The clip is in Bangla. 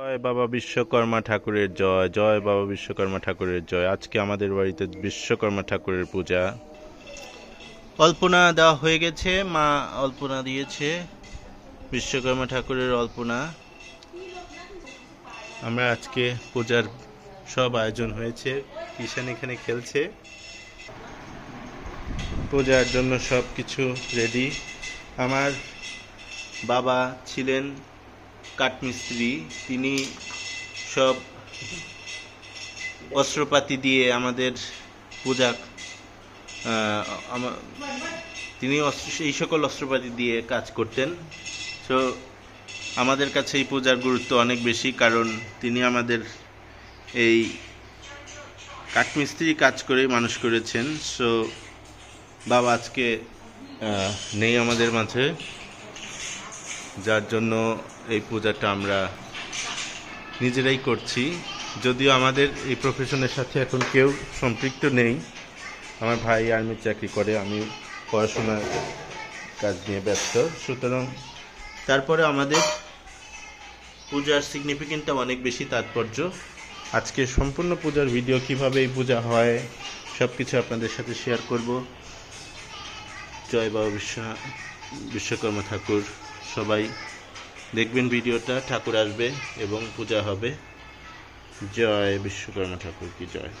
জয় বাবা বিশ্বকর্মা ঠাকুরের জয় জয় বাবা বিশ্বকর্মা ঠাকুরের জয়। আজকে আমাদের বাড়িতে বিশ্বকর্মা ঠাকুরের পূজা। অল্পনা দেওয়া হয়ে গেছে, মা অল্পনা দিয়েছে, বিশ্বকর্মা ঠাকুরের অল্পনা। আমরা আজকে পূজার সব আয়োজন হয়েছে কিষান এখানে খেলছে। পূজার জন্য সব কিছু রেডি আমার বাবা ছিলেন কাঠমিস্ত্রি, তিনি সব অস্ত্রপাতি দিয়ে আমাদের পূজা তিনি এই সকল অস্ত্রপাতি দিয়ে কাজ করতেন। তো আমাদের কাছে এই পূজার গুরুত্ব অনেক বেশি, কারণ তিনি আমাদের এই কাঠমিস্ত্রি কাজ করে মানুষ করেছেন। সো বাবা আজকে নেই আমাদের মাঝে। যার জন্য এই পূজাটা আমরা নিজেরাই করছি। যদিও আমাদের এই প্রফেশনের সাথে এখন কেউ সম্পৃক্ত নেই। আমার ভাই আর্মির চাকরি করে, আমি পড়াশোনার কাজ নিয়ে ব্যস্ত। সুতরাং তারপরে আমাদের পূজার সিগনিফিকেন্টটা অনেক বেশি তাৎপর্য। আজকে সম্পূর্ণ পূজার ভিডিও কীভাবে এই পূজা হয় সব কিছু আপনাদের সাথে শেয়ার করব। জয় বাবা বিশ্ব বিশ্বকর্মা ঠাকুর। সবাই দেখবেন ভিডিওটা ঠাকুর আসবে এবং পূজা হবে। জয় বিশ্বকর্মা ঠাকুর কি জয়।